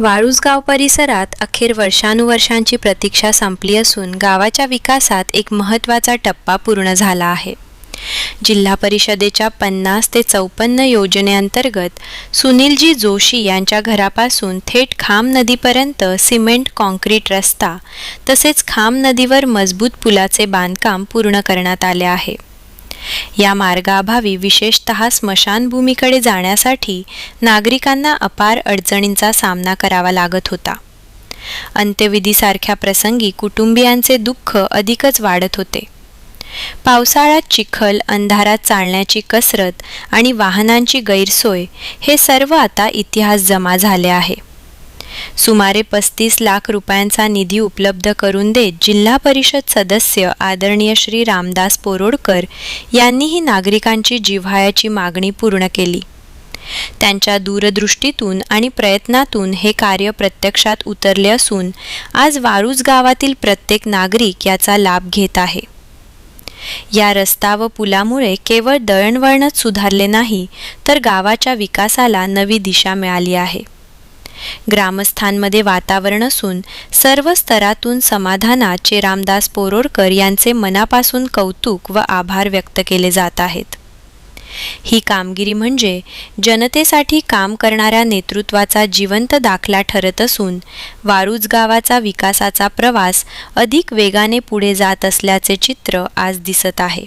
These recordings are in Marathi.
वाळूजगाव परिसरात अखेर वर्षानुवर्षांची प्रतीक्षा संपली असून गावाच्या विकासात एक महत्त्वाचा टप्पा पूर्ण झाला आहे. जिल्हा परिषदेच्या पन्नास ते चौपन्न योजनेअंतर्गत सुनीलजी जोशी यांच्या घरापासून थेट खाम नदीपर्यंत सिमेंट कॉन्क्रीट रस्ता तसेच खाम नदीवर मजबूत पुलाचे बांधकाम पूर्ण करण्यात आले आहे. या मार्गाअभावी विशेषत स्मशानभूमीकडे जाण्यासाठी नागरिकांना अपार अडचणींचा सामना करावा लागत होता. अंत्यविधीसारख्या प्रसंगी कुटुंबियांचे दुःख अधिकच वाढत होते. पावसाळ्यात चिखल अंधारात चालण्याची कसरत आणि वाहनांची गैरसोय हे सर्व आता इतिहास जमा झाले आहे. सुमारे पस्तीस लाख रुपयांचा निधी उपलब्ध करून देत जिल्हा परिषद सदस्य आदरणीय श्री रामदास पोरोडकर यांनीही नागरिकांची जिव्हाळ्याची मागणी पूर्ण केली. त्यांच्या दूरदृष्टीतून आणि प्रयत्नातून हे कार्य प्रत्यक्षात उतरले असून आज वारूज गावातील प्रत्येक नागरिक याचा लाभ घेत आहे. या रस्ता व पुलामुळे केवळ दळणवळणच सुधारले नाही तर गावाच्या विकासाला नवी दिशा मिळाली आहे. ग्रामस्थांमध्ये वातावरण असून सर्व स्तरातून समाधानाचे रामदास पोरोडकर यांचे मनापासून कौतुक व आभार व्यक्त केले जात आहेत. ही कामगिरी म्हणजे जनतेसाठी काम करणाऱ्या नेतृत्वाचा जिवंत दाखला ठरत असून वारूज गावाचा विकासाचा प्रवास अधिक वेगाने पुढे जात असल्याचे चित्र आज दिसत आहे.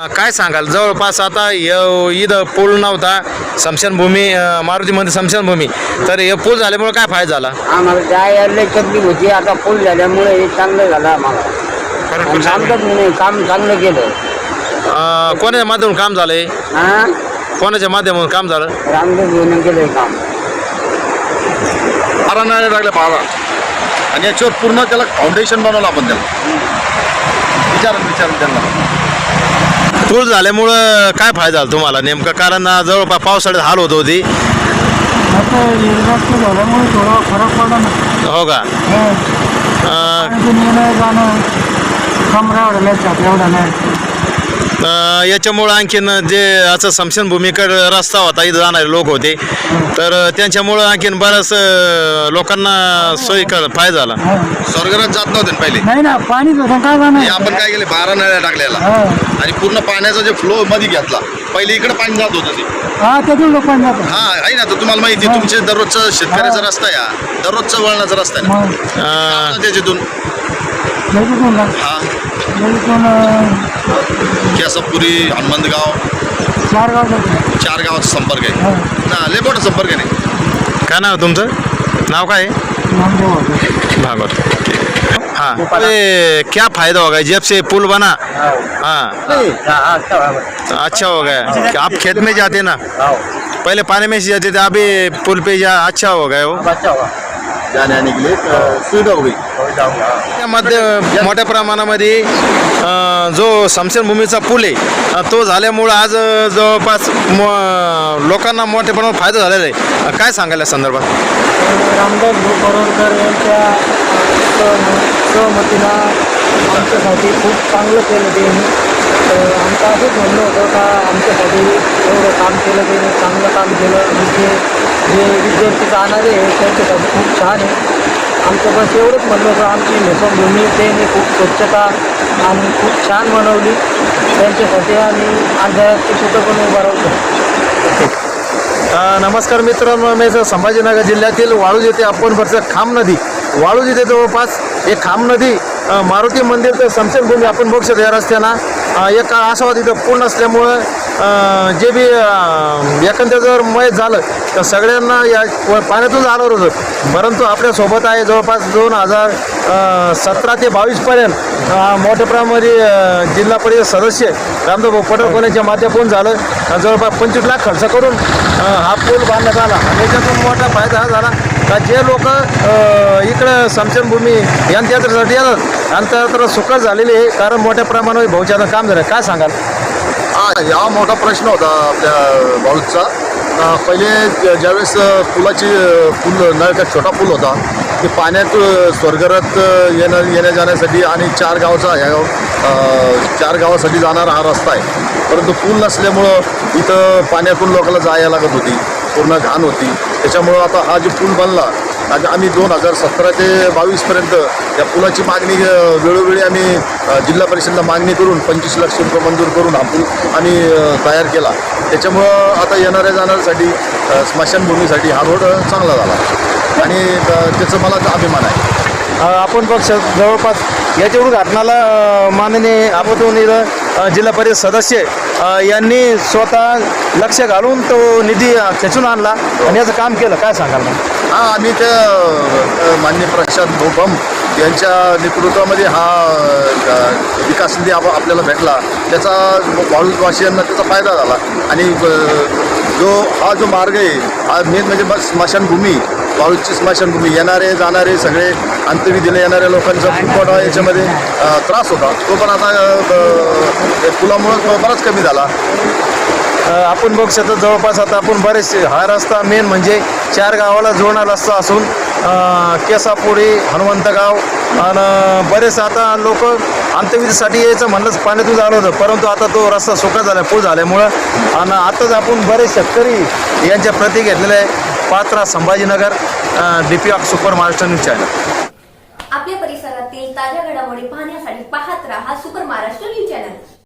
काय सांगाल? जवळपास आता य- इथं पूल नव्हता स्मशानभूमी अ, मारुतीमध्ये स्मशानभूमी तर हे पूल झाल्यामुळे काय फायदा झाला? आम्हाला जायला तकलीफ होती. आता फुल झाल्यामुळे हे चांगलं झालं आम्हाला. आणि आमचंच नाही काम चांगलं केलं. अ, कोणाच्या माध्यमातून काम झालंय हा? कोणाच्या माध्यमातून काम झालं? रामदेव घेऊन केलं हे काम. आरायला लागले पाहा. आणि याच्यावर पूर्ण त्याला फाउंडेशन बनवलं आपण त्याला. विचारून विचारून त्यांना. पूल झाल्यामुळं काय फायदा झाला तुम्हाला? नेमकं कारण जवळपास पावसाळ्यात हाल होत होती. आता निर्वास्त झाल्यामुळे थोडा फरक पडला ना. हो का? अ, पाण्यातून येणं जाणं कमरा छात्या याच्यामुळं आणखीन जे असं स्मशानभूमीकडे रस्ता होता इथं जाणारे लोक होते. तर त्यांच्यामुळं आणखीन बरंच अ, लोकांना सोयी कर फायदा झाला. स्वर्गराज जात नव्हते ना पहिले? नाही ना पाणी होतं काय जाणार हे आपण काय केले? बारा नळ्या टाकलेला हा. आणि पूर्ण पाण्याचा जे फ्लो मध्ये घेतला. पहिले इकडे पाणी जात होतं ते. हा त्यातून लोकांना जातं हा आहे ना तर तुम्हाला माहिती तुमचे दररोजचा शेतकऱ्याचा रस्ता आहे हा. दररोजचा वळणाचा रस्ता आहे ना. मग त्याच्यातून. ना. हा लगेचून केसपुरी हनुमंतगाव? चार गाव चार गावाचा संपर्क आहे हा। ना लय मोठा संपर्क आहे नाही। काय नाव तुमचं नाव काय आहे नामदेव होतं भागवत। हाँ। अरे क्या फ़ायदा होगा? जब से पुल बना। हाँ। अच्छा हो गया। आप खेत में जाते ना? पहले पानी में से जाते थे अभी पुल पे जा अच्छा हो गया वो। जाने आने के लिए सुविधा हो गई। त्यामध्ये मोठ्या प्रमाणामध्ये जो स्मशानभूमीचा पूल आहे तो झाल्यामुळं आज जवळपास म- लोकांना मोठ्या प्रमाणात फायदा झालेला आहे. काय सांगायला संदर्भात? रामदास भाऊ यांच्या सहमतीनं आमच्यासाठी खूप चांगलं केलं ते आमचं असंच म्हणणं होतं का आमच्यासाठी एवढं काम केलं ते चांगलं काम केलं. म्हणजे जे विद्यार्थी जाणारे आहे त्यांच्यासाठी खूप छान आहे. आमचं बस एवढंच म्हणलं होतं आमची भूमी त्यांनी खूप स्वच्छता आणि खूप छान बनवली. त्यांच्यासाठी आम्ही अर्ध्याची सुद्धा पण उभा नमस्कार मित्रांनो मी संभाजीनगर जिल्ह्यातील वाळूज येथे आपण भरचं खाम नदी. वाळूज येथे जवळपास एक खाम नदी मारुती मंदिर तर समशनभूमी आपण बघू शकतो या रस्त्यानं. एक काळ असा होता तिथं पूर्ण असल्यामुळं जे बी एखाद्या जर मयत झालं तर सगळ्यांना या पाण्यातून जाणार होतं. परंतु आपल्यासोबत आहे जवळपास दोन हजार सतरा ते बावीसपर्यंत मोठ्या प्रमाणामध्ये जिल्हा परिषद सदस्य रामदेव पटलकोण्याच्या माध्यमातून झालं जवळपास पंचवीस लाख खर्च करून हा पूल बांधण्यात आला. याच्यातून मोठा फायदा हा झाला का जे लोक इकडं समशनभूमी यांत्यासाठी येतात आणि तर सुखद झालेली आहे कारण मोठ्या प्रमाणावर भाऊच्यानं काम झालं. काय सांगाल? हा मोठा प्रश्न होता आपल्या बाळूचा पहिले ज्या- ज्यावेळेस पुलाची पूल नळ का छोटा पूल होता ते पाण्यात स्वर्गरात स्वर्गरत येणं येण्या जाण्यासाठी आणि चार गावचा ह्या गाव चार गावासाठी जाणारा हा रस्ता आहे. परंतु पूल नसल्यामुळं इथं पाण्यातून लोकांना जायला लागत होती पूर्ण घाण होती. त्याच्यामुळं आता हा जो पूल बनला आज आम्ही दोन हजार सतरा ते बावीसपर्यंत या पुलाची मागणी वेळोवेळी आम्ही जिल्हा परिषदला मागणी करून पंचवीस लाख रुपये मंजूर करून हा पूल आम्ही तयार केला. त्याच्यामुळं आता येणाऱ्या जाणाऱ्यासाठी स्मशानभूमीसाठी हा रोड चांगला झाला. आणि त्याचं मला अभिमान आहे. आपण बघ जवळपास याच्या उद्घाटनाला माननीय आपतून जिल्हा परिषद सदस्य यांनी स्वतः लक्ष घालून तो निधी खेचून आणला आणि याचं काम केलं. काय सांगाल मग? हा आम्ही त्या मान्य माननीय प्रशांत भोपम यांच्या नेतृत्वामध्ये हा विकास निधी आप आपल्याला भेटला. त्याचा वाळूवासियांना त्याचा फायदा झाला. आणि जो हा जो मार्ग आहे हा मेन म्हणजे मग स्मशानभूमी वाळूची स्मशानभूमी येणारे जाणारे सगळे अंत्यविधीला येणाऱ्या लोकांचा फुटपाटा याच्यामध्ये त्रास होता. तो पण आता पुलामुळं बराच कमी झाला. आपण बघू शकतो जवळपास आता आपण बरेचसे हा रस्ता मेन म्हणजे चार गावाला जोडणारा रस्ता असून केसापुरी हनुमंतगाव आणि बरेच आता लोक अंत्यविधीसाठी यायचं म्हणलंच पाण्यातून झालं होतं. परंतु आता तो रस्ता सुका झाला पूल झाल्यामुळं. आणि आताच आपण बरेच शेतकरी यांच्या प्रती घेतलेल्या आहे Patra Sambhajinagar D P of super Maharashtra news channel आपल्या परिसरातील ताज्या घडामोडी पाहण्यासाठी पाहत राहा सुपर महाराष्ट्र न्यूज चॅनल